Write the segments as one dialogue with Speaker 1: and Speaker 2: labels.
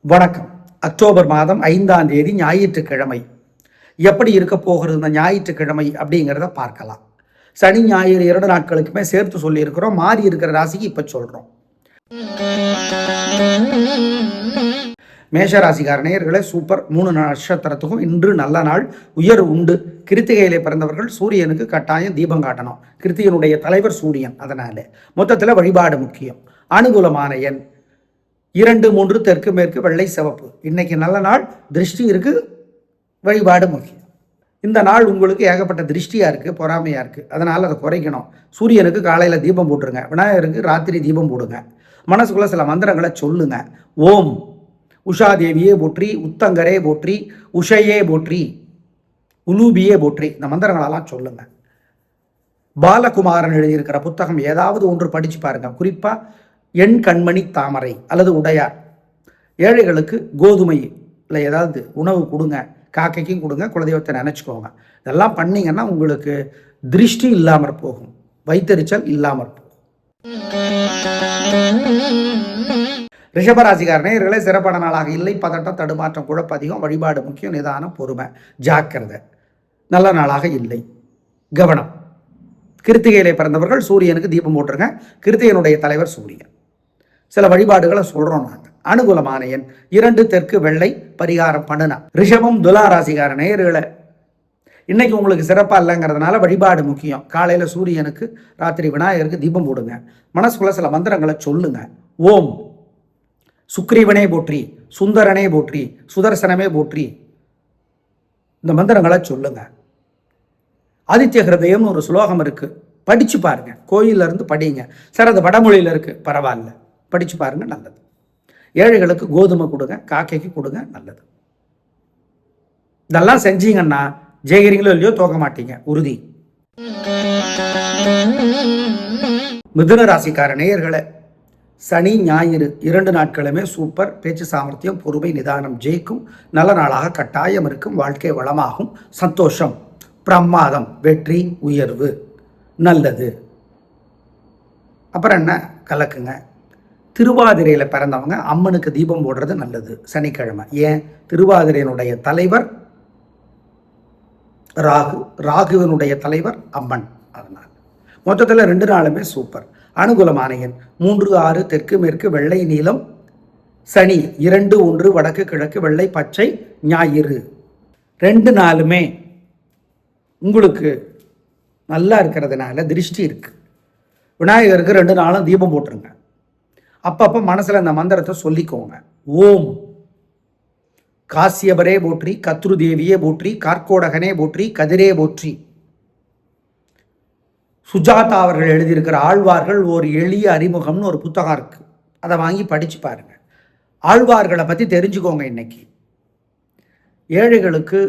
Speaker 1: வணக்கம். அக்டோபர் மாதம் ஐந்தாம் தேதி ஞாயிற்றுக்கிழமை. எப்படி இருக்க போகிறது இந்த ஞாயிற்றுக்கிழமை அப்படிங்கிறத பார்க்கலாம். சனி ஞாயிறு இரண்டு நாட்களுக்குமே சேர்த்து சொல்லியிருக்கிறோம். மாறி இருக்கிற ராசிக்கு இப்போ சொல்கிறோம் மேஷ நேயர்களே சூப்பர். மூணு நட்சத்திரத்துக்கும் இன்று நல்ல நாள். உயர் உண்டு. கிருத்திகையிலே பிறந்தவர்கள் சூரியனுக்கு கட்டாயம் தீபம் காட்டணும். கிருத்திகனுடைய தலைவர் சூரியன் அதனால. மொத்தத்தில் வழிபாடு முக்கியம். அனுகூலமான எண் இரண்டு மூன்று தெற்கு மேற்கு வெள்ளை சிவப்பு. இன்னைக்கு நல்ல நாள். திருஷ்டி இருக்கு வழிபாடு முக்கியம். இந்த நாள் உங்களுக்கு ஏகப்பட்ட திருஷ்டியாக இருக்குது பொறாமையாக இருக்குது அதனால் அதை குறைக்கணும். சூரியனுக்கு காலையில் தீபம் போட்டுருங்க. விநாயகருக்கு ராத்திரி தீபம் போடுங்க. மனசுக்குள்ளே சில மந்திரங்களை சொல்லுங்க. ஓம். உஷா தேவியே போற்றி உத்தங்கரே போற்றி உஷையே போற்றி உலூபியே போற்றி. இந்த மந்திரங்களெல்லாம் சொல்லுங்க. பாலகுமாரன் எழுதியிருக்கிற புத்தகம் ஏதாவது ஒன்று படிச்சு பாருங்க. குறிப்பாக எண் கண்மணி தாமரை அல்லது உடையார். ஏழைகளுக்கு கோதுமை இல்லை ஏதாவது உணவு கொடுங்க காக்கைக்கும் கொடுங்க குலதெய்வத்தை நினச்சிக்கோங்க. இதெல்லாம் பண்ணிங்கன்னா உங்களுக்கு திருஷ்டி இல்லாமற் போகும் வைத்தறிச்சல் இல்லாமற் போகும். ரிஷபராசிக்காரனே இவர்களே சிறப்பான நாளாக இல்லை பதட்டம் தடுமாற்றம் குழப்ப அதிகம் வழிபாடு முக்கியம் நிதானம் பொறுமை ஜாக்கிரதை. நல்ல நாளாக இல்லை. கவனம். கிருத்திகையிலே பிறந்தவர்கள் சூரியனுக்கு தீபம் போட்டுருங்க. கிருத்திகனுடைய தலைவர் சூரியன். சில வழிபாடுகளை சொல்றோம் நாங்கள் அனுகூலமான எண் இரண்டு தெற்கு வெள்ளை பரிகாரம் பண்ணுனா. ரிஷபம் துலா ராசிக்கார நேயர்களை இன்னைக்கு உங்களுக்கு சிறப்பாக இல்லைங்கிறதுனால வழிபாடு முக்கியம். காலையில் சூரியனுக்கு ராத்திரி விநாயகருக்கு தீபம் போடுங்க. மனசுக்குள்ள சில மந்திரங்களை சொல்லுங்க. ஓம். சுக்ரீவனே போற்றி சுந்தரனே போற்றி சுதர்சனமே போற்றி. இந்த மந்திரங்களை சொல்லுங்க. ஆதித்ய ஹிருதயம்னு ஒரு ஸ்லோகம் இருக்கு. படிச்சு பாருங்க. கோயிலிருந்து படிங்க. சார் அது வடமொழியில் இருக்கு. பரவாயில்ல. படித்து பாருங்க நல்லது. ஏழைகளுக்கு கோதுமை கொடுங்க காக்கைக்கு கொடுங்க நல்லது. இதெல்லாம் செஞ்சீங்கன்னா ஜெயகிரிங்களோ இல்லையோ தோக்க மாட்டீங்க உறுதி. மிதுன ராசிக்கார நேயர்களை சனி ஞாயிறு இரண்டு நாட்களுமே சூப்பர் பேச்சு சாமர்த்தியம் பொறுமை நிதானம் ஜெயிக்கும் நல்ல நாளாக கட்டாயம் இருக்கும் வாழ்க்கை வளமாகும் சந்தோஷம் பிரமாதம் வெற்றி உயர்வு நல்லது. அப்புறம் என்ன? கலக்குங்க. திருவாதிரையில் பிறந்தவங்க அம்மனுக்கு தீபம் போடுறது நல்லது சனிக்கிழமை. ஏன்? திருவாதிரையினுடைய தலைவர் ராகு ராகுவினுடைய தலைவர் அம்மன். அதனால். மொத்தத்தில் ரெண்டு நாளுமே சூப்பர். அனுகூலமான மூன்று ஆறு தெற்கு மேற்கு வெள்ளை நீளம் சனி இரண்டு ஒன்று வடக்கு கிழக்கு வெள்ளை பச்சை ஞாயிறு. ரெண்டு நாளுமே உங்களுக்கு நல்லா இருக்கிறதுனால திருஷ்டி இருக்குது விநாயகருக்கு ரெண்டு நாளும் தீபம் போட்டுருங்க. அப்பப்போ மனசில் அந்த மந்திரத்தை சொல்லிக்கோங்க. ஓம். காசியபரே போற்றி கத்ரு தேவியே போற்றி கார்கோடகனே போற்றி கதிரே போற்றி. சுஜாதா அவர்கள் எழுதியிருக்கிற ஆழ்வார்கள் ஒரு எளிய அறிமுகம்னு ஒரு புத்தகம் இருக்குது அதை வாங்கி படித்து பாருங்கள் ஆழ்வார்களை பற்றி தெரிஞ்சுக்கோங்க இன்னைக்கு. ஏழைகளுக்கு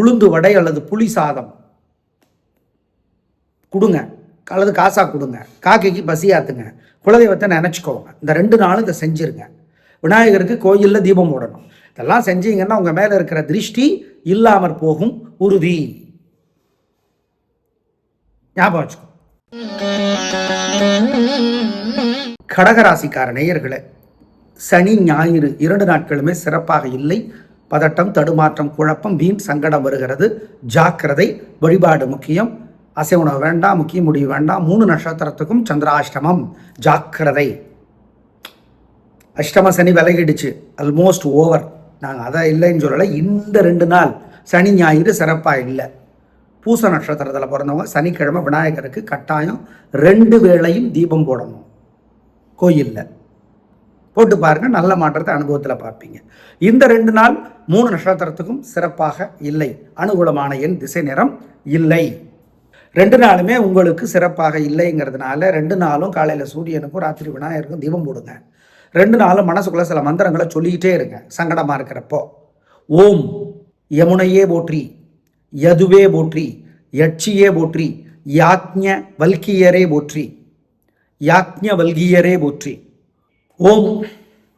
Speaker 1: உளுந்து வடை அல்லது புளி சாதம் கொடுங்க. அல்லது காசாக கொடுங்க. காக்கைக்கு பசியாத்துங்க. குலதெய்வத்தை நினச்சிக்கோங்க. இந்த ரெண்டு நாளும் இதை செஞ்சுருங்க. விநாயகருக்கு கோயிலில் தீபம் போடணும். இதெல்லாம் செஞ்சீங்கன்னா உங்கள் மேலே இருக்கிற திருஷ்டி இல்லாமற் போகும். உறுதி. ஞாபகம் வச்சுக்கோ. கடகராசிக்கார நேயர்களே சனி ஞாயிறு இரண்டு நாட்களுமே சிறப்பாக இல்லை. பதட்டம் தடுமாற்றம் குழப்பம் வீண் சங்கடம் வருகிறது. ஜாக்கிரதை வழிபாடு முக்கியம். அசைவுணவு வேண்டாம் முக்கிய முடிவு வேண்டாம். மூணு நட்சத்திரத்துக்கும் சந்திராஷ்டமம். ஜாக்கிரதை. அஷ்டம சனி விலகிடுச்சு. ஆல்மோஸ்ட் ஓவர் நாங்கள் அதை இல்லைன்னு சொல்லலை. இந்த ரெண்டு நாள் சனி ஞாயிறு சிறப்பாக இல்லை. பூச நட்சத்திரத்தில் பிறந்தவங்க சனிக்கிழமை விநாயகருக்கு கட்டாயம் ரெண்டு வேளையும் தீபம் போடணும். கோயிலில். போட்டு பாருங்கள் நல்ல மாற்றத்தை அனுபவத்தில் பார்ப்பீங்க. இந்த ரெண்டு நாள் மூணு நட்சத்திரத்துக்கும் சிறப்பாக இல்லை. அனுகூலமான என் திசை நிறம் இல்லை. ரெண்டு நாளுமே உங்களுக்கு சிறப்பாக இல்லைங்கிறதுனால ரெண்டு நாளும் காலையில் சூரியனுக்கும் ராத்திரி விநாயகருக்கும் தீபம் போடுங்க. ரெண்டு நாளும் மனசுக்குள்ள சில மந்திரங்களை சொல்லிக்கிட்டே இருங்க சங்கடமாக இருக்கிறப்போ. ஓம் யமுனையே போற்றி யதுவே போற்றி யட்சியே போற்றி யாக்ஞ வல்கியரே போற்றி யாக்ஞ வல்கியரே போற்றி. ஓம்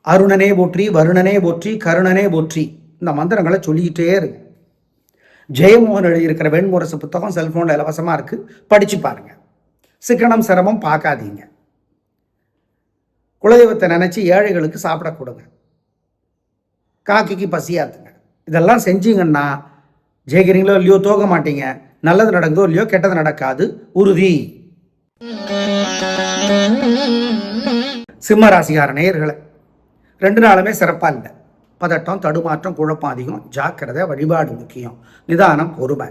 Speaker 1: அருணனே போற்றி வருணனே போற்றி கருணனே போற்றி. இந்த மந்திரங்களை சொல்லிக்கிட்டே இருங்க. ஜெயமோகன் எழுதியிருக்கிற வெண்முரசு புத்தகம் செல்ஃபோனில் இலவசமாக இருக்குது படித்து பாருங்க. சிக்கனம் சிரமம் பார்க்காதீங்க. குலதெய்வத்தை நினச்சி ஏழைகளுக்கு சாப்பிட கொடுங்க. காக்கிக்கு பசியாத்துங்க. இதெல்லாம் செஞ்சீங்கன்னா ஜெயிக்கிறீங்களோ இல்லையோ தோக மாட்டீங்க. நல்லது நடக்குதோ இல்லையோ கெட்டது நடக்காது. உறுதி. சிம்ம ராசிகார நேயர்களை ரெண்டு நாளுமே சிறப்பாக இல்லை. பதட்டம் தடுமாற்றம் குழப்பம் அதிகம் ஜாக்கிரதை வழிபாடு முக்கியம். நிதானம் பொறுமை.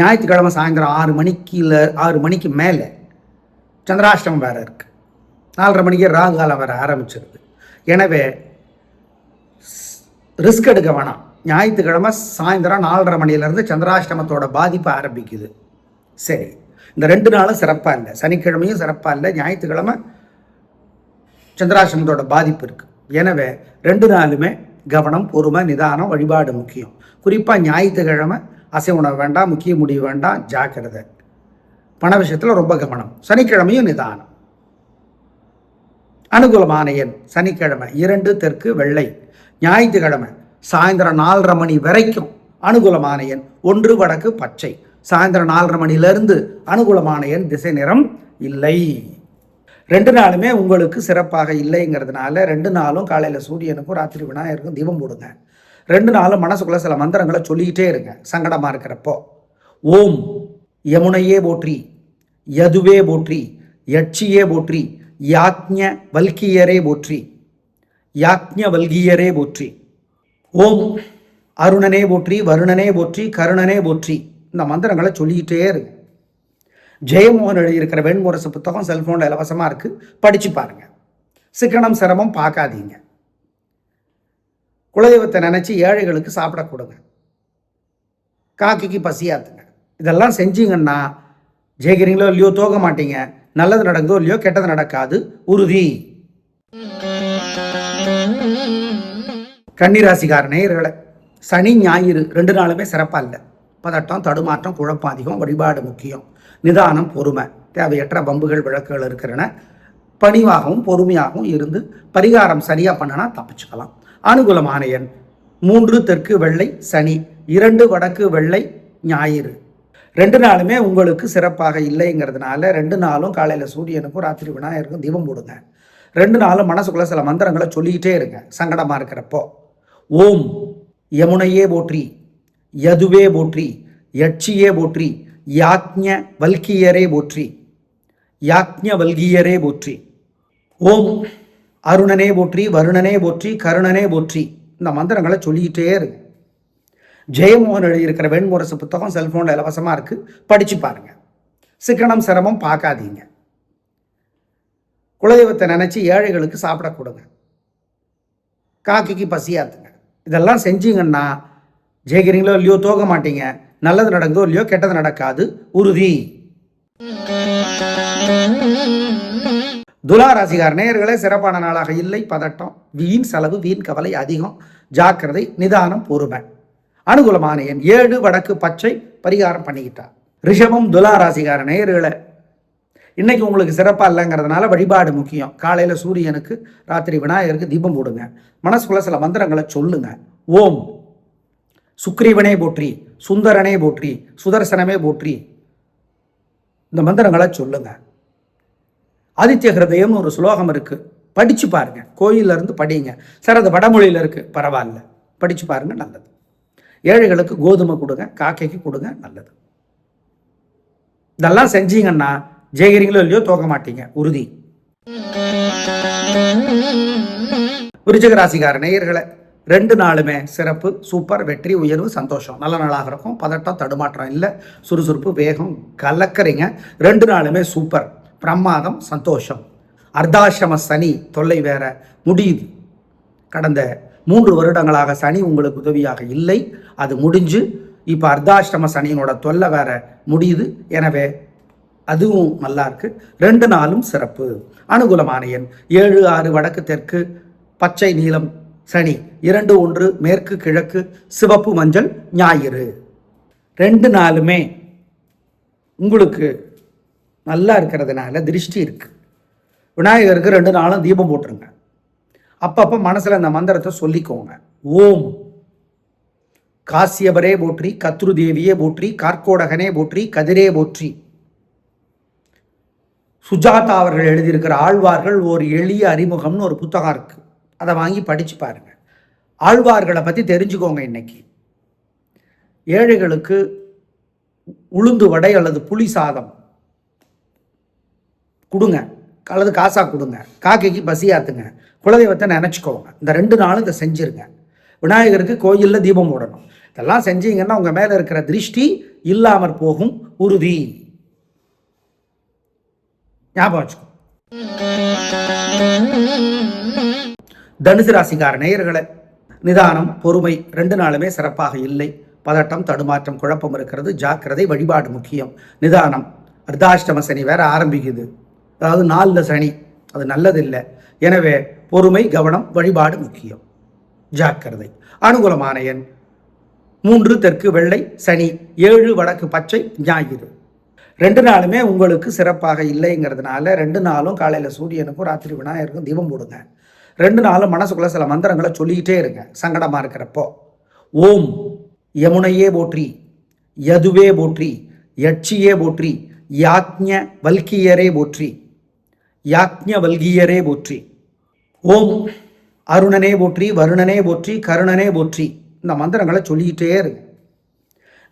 Speaker 1: ஞாயிற்றுக்கிழமை சாயந்தரம் ஆறு மணிக்கு இல்லை ஆறு மணிக்கு மேலே சந்திராஷ்டமம் வேறு இருக்குது நாலரை மணிக்கே ராகு காலம் வேறு ஆரம்பிச்சிருது. எனவே ரிஸ்க் எடுக்க வேணாம். ஞாயிற்றுக்கிழமை சாயந்தரம் நாலரை மணிலேருந்து சந்திராஷ்டமத்தோட பாதிப்பு ஆரம்பிக்குது. சரி. இந்த ரெண்டு நாளும் சிறப்பாக இல்லை. சனிக்கிழமையும் சிறப்பாக இல்லை. ஞாயிற்றுக்கிழமை சந்திராஷ்டமத்தோட பாதிப்பு இருக்குது எனவே ரெண்டு நாளுமே கவனம் பொறுமை நிதானம் வழிபாடு முக்கியம். குறிப்பாக ஞாயிற்றுக்கிழமை அசை உணவு வேண்டாம் முக்கிய முடிவு வேண்டாம் ஜாக்கிரதை. பண விஷயத்தில் ரொம்ப கவனம். சனிக்கிழமையும் நிதானம். அனுகூலமான எண் சனிக்கிழமை. இரண்டு தெற்கு வெள்ளை. ஞாயிற்றுக்கிழமை சாயந்தரம் நாலரை மணி வரைக்கும் அனுகூலமான எண் ஒன்று வடக்கு பச்சை. சாயந்தரம் நாலரை மணிலேருந்து அனுகூலமான எண் திசை நிறம் இல்லை. ரெண்டு நாளுமே உங்களுக்கு சிறப்பாக இல்லைங்கிறதுனால ரெண்டு நாளும் காலையில் சூரியனுக்கும் ராத்திரி விநாயகருக்கும் தீபம் போடுங்க. ரெண்டு நாளும் மனசுக்குள்ள சில மந்திரங்களை சொல்லிக்கிட்டே இருங்க சங்கடமாக இருக்கிறப்போ. ஓம் யமுனையே போற்றி யதுவே போற்றி யட்சியே போற்றி யாக்ஞ வல்கியரே போற்றி யாக்ஞ வல்கியரே போற்றி. ஓம் அருணனே போற்றி வருணனே போற்றி கருணனே போற்றி. இந்த மந்திரங்களை சொல்லிக்கிட்டே இருங்க. ஜெயமோகன் எழுதியிருக்கிற வெண்முரசு புத்தகம் செல்ஃபோனில் இலவசமாக இருக்குது படித்து பாருங்கள் சிக்கனம் சிரமம் பார்க்காதீங்க. குலதெய்வத்தை நினச்சி ஏழைகளுக்கு சாப்பிட கொடுங்க. காக்கிக்கு பசியாத்துங்க. இதெல்லாம் செஞ்சீங்கன்னா ஜெயிக்கிறீங்களோ இல்லையோ தோக மாட்டீங்க. நல்லது நடந்தோ இல்லையோ கெட்டது நடக்காது. உறுதி. கன்னிராசிக்கார நேயர்களை சனி ஞாயிறு ரெண்டு நாளுமே சிறப்பாக இல்லை பதட்டம் தடுமாற்றம் குழப்பம் அதிகம் வழிபாடு முக்கியம். நிதானம் பொறுமை. தேவையற்ற பம்புகள் விளக்குகள் இருக்கிறன. பணிவாகவும் பொறுமையாகவும் இருந்து பரிகாரம் சரியாக பண்ணனா தப்பிச்சுக்கலாம். அனுகூலமான எண் மூன்று தெற்கு வெள்ளை சனி. இரண்டு வடக்கு வெள்ளை ஞாயிறு. ரெண்டு நாளுமே உங்களுக்கு சிறப்பாக இல்லைங்கிறதுனால ரெண்டு நாளும் காலையில் சூரியனுக்கும் ராத்திரி விநாயகருக்கும் தீபம் போடுங்க. ரெண்டு நாளும் மனசுக்குள்ள சில மந்திரங்களை சொல்லிக்கிட்டே இருங்க சங்கடமாக இருக்கிறப்போ. ஓம் யமுனையே போற்றி யதுவே போற்றி யட்சியே போற்றி யாக்ஞ வல்கியரே போற்றி. யாக்ஞ வல்கியரே போற்றி. ஓம் அருணனே போற்றி வருணனே போற்றி கருணனே போற்றி. இந்த மந்திரங்களை சொல்லிக்கிட்டே இருங்க ஜெயமோகன் எழுதியிருக்கிற வெண்முரசு புத்தகம் செல்ஃபோனில் இலவசமாக இருக்குது படித்து பாருங்க. சிக்கனம் சிரமம் பார்க்காதீங்க. குலதெய்வத்தை நினச்சி ஏழைகளுக்கு சாப்பிட கொடுங்க. காக்கிக்கு பசியாத்துங்க. இதெல்லாம் செஞ்சீங்கன்னா ஜெயிக்கிறீங்களோ இல்லையோ தோக மாட்டீங்க. நல்லது நடக்குதோ இல்லையோ கெட்டது நடக்காது உறுதி. துலா ராசிகார் நேயர்களே சிறப்பான நாளாக இல்லை பதட்டம் வீண் செலவு வீண் கவலை அதிகம் ஜாக்கிரதை நிதானம் பொறுமை. அனுகூலமான எண் ஏழு வடக்கு பச்சை பரிகாரம் பண்ணிக்கிட்டார். ரிஷபம் துலா ராசிகார நேயர்களை இன்னைக்கு உங்களுக்கு சிறப்பாக இல்லைங்கிறதுனால வழிபாடு முக்கியம். காலையில் சூரியனுக்கு ராத்திரி விநாயகருக்கு தீபம் போடுங்க. மனசுக்குள்ள சில மந்திரங்களை சொல்லுங்க. ஓம். சுக்ரீவனே போற்றி. சுந்தரனே போற்றி சுதர்சனமே போற்றி. இந்த மந்திரங்களை சொல்லுங்க. ஆதித்ய ஹிருதயம்னு ஒரு ஸ்லோகம் இருக்கு. படிச்சு பாருங்க. கோயில்ல இருந்து படிங்க. சார் அது வடமொழியில் இருக்கு. பரவாயில்ல. படிச்சு பாருங்க நல்லது. ஏழைகளுக்கு கோதுமை கொடுங்க காக்கைக்கு கொடுங்க நல்லது. இதெல்லாம் செஞ்சீங்கன்னா ஜெயகிரிங்களோ இல்லையோ தோக்க மாட்டீங்க. உறுதி. விருச்சிக ராசிக்கார நேயர்களை ரெண்டு நாளுமே சிறப்பு சூப்பர் வெற்றி உயர்வு சந்தோஷம். நல்ல நாளாக இருக்கும். பதட்டம் தடுமாற்றம் இல்லை. சுறுசுறுப்பு வேகம் கலக்கறீங்க. ரெண்டு நாளுமே சூப்பர். பிரமாதம் சந்தோஷம். அர்த்தாசிரம சனி தொல்லை வேற முடியுது. கடந்த மூன்று வருடங்களாக சனி உங்களுக்கு உதவியாக இல்லை. அது முடிஞ்சு இப்போ அர்த்தாஷ்டம சனியினோட தொல்லை வேற முடியுது. எனவே அதுவும் நல்லா இருக்கு. ரெண்டு நாளும் சிறப்பு. அனுகூலமான எண் ஏழு ஆறு வடக்கு தெற்கு பச்சை நீலம் சனி இரண்டு ஒன்று மேற்கு கிழக்கு சிவப்பு மஞ்சள் ஞாயிறு. ரெண்டு நாளுமே உங்களுக்கு நல்லா இருக்கிறதுனால திருஷ்டி இருக்குது விநாயகருக்கு ரெண்டு நாளும் தீபம் போட்டுருங்க. அப்பப்போ மனசில் அந்த மந்திரத்தை சொல்லிக்கோங்க. ஓம். காசியபரே போற்றி கத்ரு தேவியே போற்றி கார்கோடகனே போற்றி கதிரே போற்றி. சுஜாதா அவர்கள் எழுதியிருக்கிற ஆழ்வார்கள் ஒரு எளிய அறிமுகம்னு ஒரு புத்தகம் இருக்குது அதை வாங்கி படிச்சு பாருங்க. ஆழ்வார்களை பற்றி தெரிஞ்சுக்கோங்க இன்னைக்கு. ஏழைகளுக்கு உளுந்து வடை அல்லது புளி சாதம் கொடுங்க. அல்லது காசா கொடுங்க. காக்கைக்கு பசியாத்துங்க குலதெய்வத்தை நினச்சிக்கோங்க. இந்த ரெண்டு நாளும் இதை செஞ்சுருங்க. விநாயகருக்கு கோயிலில் தீபம் போடணும். இதெல்லாம் செஞ்சீங்கன்னா உங்கள் மேலே இருக்கிற திருஷ்டி இல்லாமற் போகும். உறுதி. ஞாபகம் வச்சுக்கோ. தனுசு ராசிக்கார நேயர்களை நிதானம் பொறுமை ரெண்டு நாளுமே சிறப்பாக இல்லை. பதட்டம் தடுமாற்றம் குழப்பம் இருக்கிறது. ஜாக்கிரதை வழிபாடு முக்கியம். நிதானம். அர்த்தாஷ்டம சனி வேற ஆரம்பிக்குது. அதாவது நாலில் சனி அது நல்லதில்லை. எனவே பொறுமை கவனம் வழிபாடு முக்கியம். ஜாக்கிரதை. அனுகூலமான எண் மூன்று தெற்கு வெள்ளை சனி ஏழு வடக்கு பச்சை ஞாயிறு. ரெண்டு நாளுமே உங்களுக்கு சிறப்பாக இல்லைங்கிறதுனால ரெண்டு நாளும் காலையில் சூரியனுக்கும் ராத்திரி விநாயகருக்கும் தீபம் போடுங்க. ரெண்டு நாளும் மனசுக்குள்ள சில மந்திரங்களை சொல்லிக்கிட்டே இருங்க சங்கடமாக இருக்கிறப்போ. ஓம் யமுனையே போற்றி யதுவே போற்றி யட்சியே போற்றி யாக்ஞ வல்கியரே போற்றி யாக்ஞ வல்கியரே போற்றி. ஓம் அருணனே போற்றி வருணனே போற்றி கருணனே போற்றி. இந்த மந்திரங்களை சொல்லிக்கிட்டே இருங்க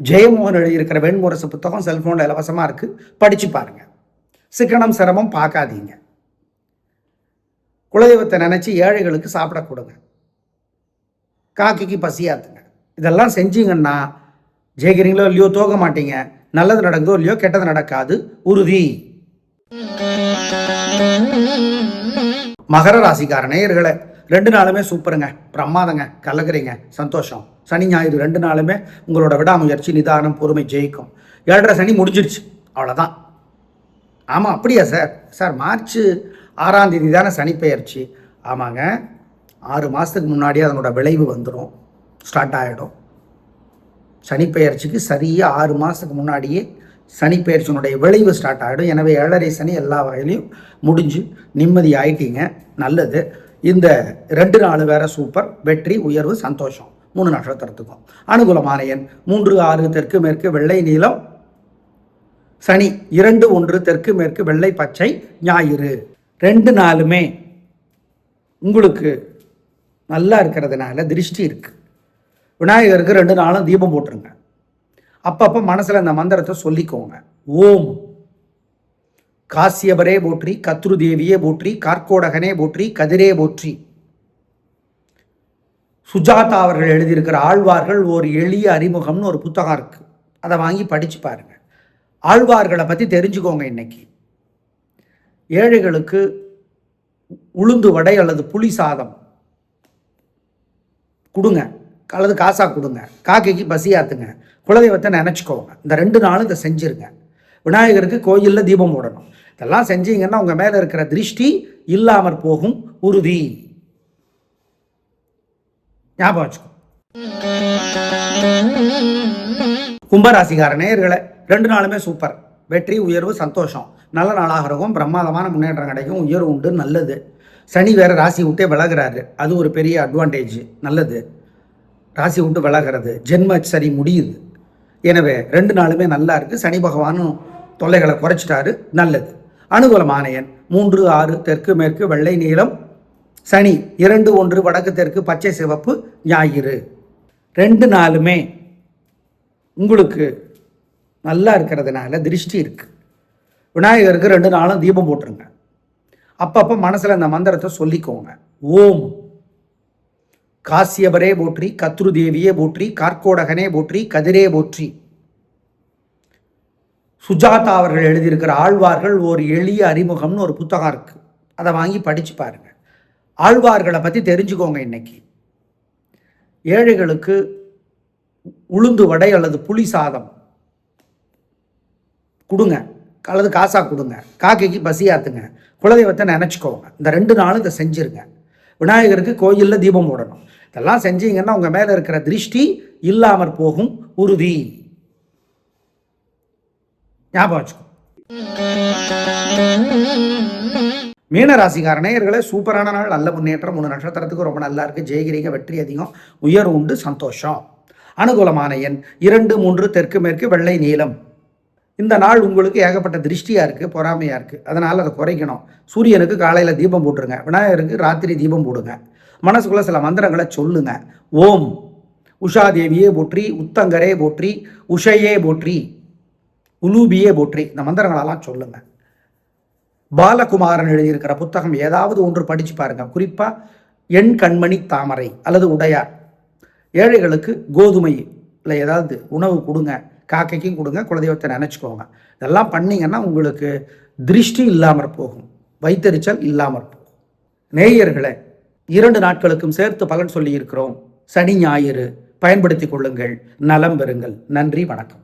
Speaker 1: ஜெயமோகன் எழுதியிருக்கிற வெண்முரசு புத்தகம் செல்ஃபோனில் இலவசமாக இருக்குது படித்து பாருங்க. சிக்கனம் சிரமம் பார்க்காதீங்க. குலதெய்வத்தை நினச்சி ஏழைகளுக்கு சாப்பிட கொடுங்க. காக்கிக்கு பசியாத்துங்க. இதெல்லாம் செஞ்சீங்கன்னா ஜெயிக்கிறீங்களோ இல்லையோ தோக மாட்டீங்க. நல்லது நடக்குதோ இல்லையோ கெட்டது நடக்காது. உறுதி. மகர ராசிக்கார நேயர்களை ரெண்டு நாளுமே சூப்பருங்க. பிரமாதங்க கலக்குறீங்க. சந்தோஷம். சனி ஞாயிறு ரெண்டு நாளுமே உங்களோட விடாமுயற்சி நிதானம் பொறுமை ஜெயிக்கும். ஏழரை சனி முடிஞ்சிருச்சு. அவ்வளோதான் ஆமாம் அப்படியா சார்? சார் மார்ச் ஆறாம் தேதி தானே சனிப்பெயர்ச்சி. ஆமாங்க. ஆறு மாதத்துக்கு முன்னாடியே அதனோட விளைவு வந்துடும் ஸ்டார்ட் ஆகிடும் சனிப்பெயர்ச்சிக்கு சரியாக ஆறு மாதத்துக்கு முன்னாடியே சனிப்பெயர்ச்சியினுடைய விளைவு ஸ்டார்ட் ஆகிடும் எனவே ஏழரை சனி எல்லா வகையிலையும் முடிஞ்சு நிம்மதி ஆயிட்டீங்க. நல்லது. இந்த ரெண்டு நாள் வேற சூப்பர். வெற்றி உயர்வு சந்தோஷம். மூணு நட்சத்திரத்துக்கும். அனுகூலமான எண் மூன்று ஆறு தெற்கு மேற்கு வெள்ளை நீளம் சனி இரண்டு ஒன்று தெற்கு மேற்கு வெள்ளை பச்சை ஞாயிறு. ரெண்டு நாளுமே உங்களுக்கு நல்லா இருக்கிறதுனால திருஷ்டி இருக்குது விநாயகருக்கு ரெண்டு நாளும் தீபம் போட்டுருங்க. அப்பப்போ மனசில் அந்த மந்திரத்தை சொல்லிக்கோங்க. ஓம். காசியபரே போற்றி கத்ரு தேவியே போற்றி கார்கோடகனே போற்றி கதிரே போற்றி. சுஜாதா அவர்கள் எழுதியிருக்கிற ஆழ்வார்கள் ஒரு எளிய அறிமுகம்னு ஒரு புத்தகம் இருக்குது அதை வாங்கி படித்து பாருங்கள் ஆழ்வார்களை பற்றி தெரிஞ்சுக்கோங்க இன்னைக்கு. ஏழைகளுக்கு உளுந்து வடை அல்லது புளி சாதம் கொடுங்க. அல்லது காசா கொடுங்க. காக்கைக்கு பசியாத்துங்க. குலதெய்வத்தை நினச்சிக்கோங்க. இந்த ரெண்டு நாளும் இதை செஞ்சுருங்க. விநாயகருக்கு கோயிலில் தீபம் போடணும். இதெல்லாம் செஞ்சீங்கன்னா உங்கள் மேலே இருக்கிற திருஷ்டி இல்லாமற் போகும். உறுதி. ஞாபகம் வச்சுக்கோ. கும்பராசிகார நேயர்களை ரெண்டு நாளுமே சூப்பர். வெற்றி உயர்வு சந்தோஷம். நல்ல நாளாக இருக்கும் பிரமாதமான முன்னேற்றம் கிடைக்கும் உயர்வு உண்டு நல்லது. சனி வேறு ராசி விட்டே விலகிறாரு. அது ஒரு பெரிய அட்வான்டேஜ் நல்லது. ராசி விட்டு விலகிறது. ஜென்ம சரி முடியுது. எனவே ரெண்டு நாளுமே நல்லா இருக்குது சனி பகவானும் தொல்லைகளை குறைச்சிட்டாரு. நல்லது. அனுகூலமான எண் மூன்று ஆறு தெற்கு மேற்கு வெள்ளை நீளம் சனி இரண்டு ஒன்று வடக்கு தெற்கு பச்சை சிவப்பு ஞாயிறு. ரெண்டு நாளுமே உங்களுக்கு நல்லா இருக்கிறதுனால திருஷ்டி இருக்குது விநாயகருக்கு ரெண்டு நாளும் தீபம் போட்டுருங்க. அப்பப்போ மனசில் அந்த மந்திரத்தை சொல்லிக்கோங்க. ஓம். காசியபரே போற்றி கத்ரு தேவியே போற்றி கார்கோடகனே போற்றி கதிரே போற்றி. சுஜாதா அவர்கள் எழுதியிருக்கிற ஆழ்வார்கள் ஒரு எளிய அறிமுகம்னு ஒரு புத்தகம் இருக்குது அதை வாங்கி படித்து பாருங்க. ஆழ்வார்களை பற்றி தெரிஞ்சுக்கோங்க இன்னைக்கு. ஏழைகளுக்கு உளுந்து வடை அல்லது புளி சாதம் கொடுங்க. அல்லது காசாக கொடுங்க. காக்கைக்கு பசியாத்துங்க குலதெய்வத்தை நினச்சிக்கோங்க. இந்த ரெண்டு நாளும் இதை செஞ்சுருங்க. விநாயகருக்கு கோயிலில் தீபம் போடணும். இதெல்லாம் செஞ்சீங்கன்னா உங்கள் மேலே இருக்கிற திருஷ்டி இல்லாமற் போகும். உறுதி. ஞாபகம் வச்சுக்கோ. மீனராசிக்கார நேயர்களே சூப்பரான நாள். நல்ல முன்னேற்றம். மூணு நட்சத்திரத்துக்கு ரொம்ப நல்லா இருக்குது ஜெயகிரிங்க வெற்றி அதிகம். உயர்வு உண்டு. சந்தோஷம். அனுகூலமான எண் இரண்டு மூன்று தெற்கு மேற்கு வெள்ளை நீளம் இந்த நாள் உங்களுக்கு ஏகப்பட்ட திருஷ்டியாக இருக்குது பொறாமையாக இருக்குது அதனால் அதை குறைக்கணும். சூரியனுக்கு காலையில் தீபம் போட்டுருங்க. விநாயகருக்கு ராத்திரி தீபம் போடுங்க. மனசுக்குள்ளே சில மந்திரங்களை சொல்லுங்க. ஓம். உஷாதேவியே போற்றி உத்தங்கரே போற்றி உஷையே போற்றி உலூபியே போற்றி. இந்த மந்திரங்களெல்லாம் சொல்லுங்க. பாலகுமாரன் எழுதியிருக்கிற புத்தகம் ஏதாவது ஒன்று படித்து பாருங்க. குறிப்பாக எண் கண்மணி தாமரை அல்லது உடையார். ஏழைகளுக்கு கோதுமை இல்லை ஏதாவது உணவு கொடுங்க. காக்கைக்கும் கொடுங்க குலதெய்வத்தை நினச்சிக்கோங்க. இதெல்லாம் பண்ணிங்கன்னா உங்களுக்கு திருஷ்டி இல்லாமற் போகும். வைத்தறிச்சல் இல்லாமற் போகும். நேயர்களை இரண்டு நாட்களுக்கும் சேர்த்து பலன் சொல்லியிருக்கிறோம். சனி ஞாயிறு பயன்படுத்தி கொள்ளுங்கள். நலம் பெறுங்கள். நன்றி வணக்கம்.